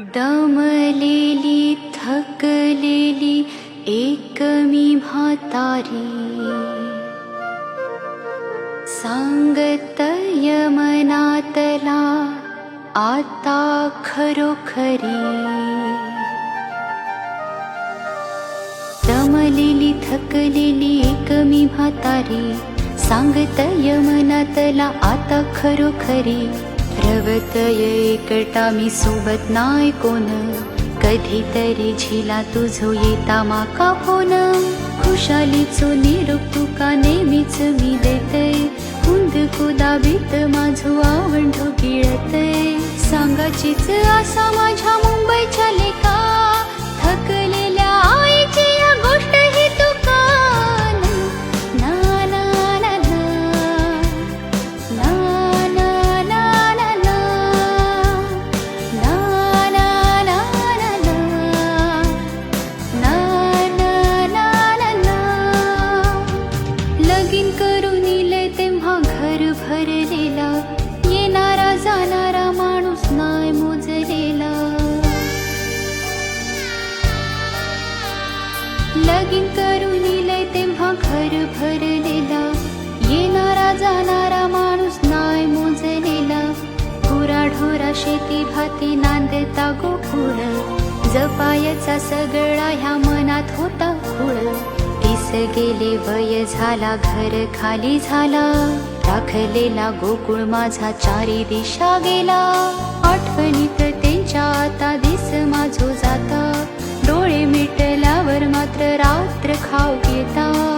दमलेली थकलेली एक मी म्हातारी. सांगतय मनातला आता खरोखरी. दमलेली थकलेली एकमी म्हातारी. सांगतय मनातला आता खरोखरी. रवतय एकटा मी सोबत नाय कोण. कधीतरी झिला तुझो येता माका फोन. खुशालीचो निरोप तुका नेहमीच मी देतय कुंद कुदाबीत माझो आवंढो गिळतय सांगाचीच आसा माझ्या मुंबईच्या लेखा येणारा जाणारा माणूस नाय मोजलेला. लगीन करून इले तेव्हा घर भरलेला. येणारा जाणारा माणूस नाय मोजलेला. पुरा ढोरा शेती भाती नांदता गोकुळ. जपायचा सगळा ह्या मनात होता खुळ तीस गेले वय झाला घर खाली झाला. राखलेला गोकुळ माझा चारी दिशा गेला. आठवणीत त्यांच्या आता दिस माझो जाता. डोळे मिटल्यावर मात्र रात्र खाऊ घेता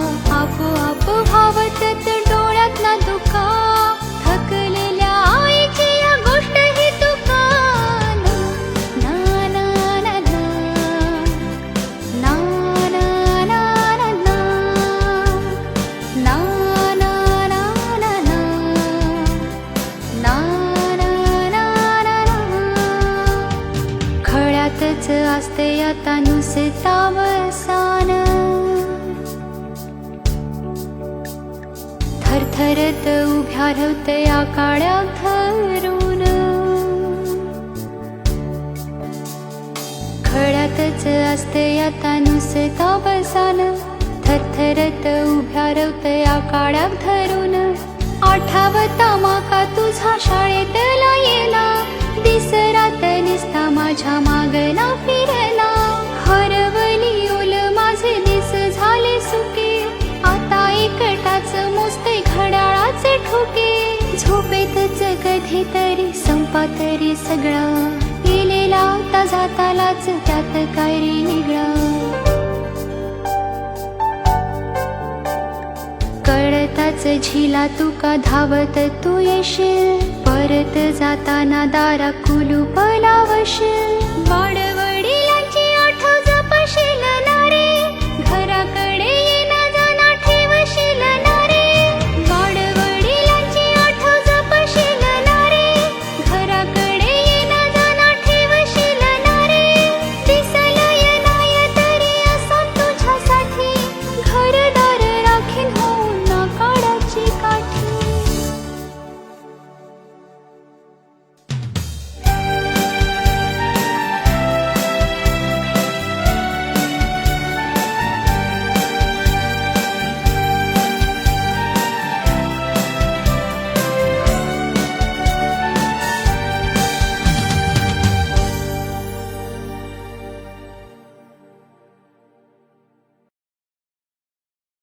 खळ्यातच असते आता नुसता वसान थरथरत उभ्या रवते या काळ्या धरून खळ्यातच असते आता नुसता बसान थरथरत उभ्या रवते या काळ्या धरून आठावता माका तुझा शाळेतला येला दिसरा माझ्या मागला फिरला. हरवली ओल माझे दिस झाले सुके. आता एकटाच मोजते घड्याळाचे ठोके. झोपेतच कधीतरी संपा तरी सगळा. गेलेला आता जातालाच त्यात काय रे निगळा. कळताच झिला तुका धावत तू येशील. परत जाताना दारा कुलूप लावशील वाढव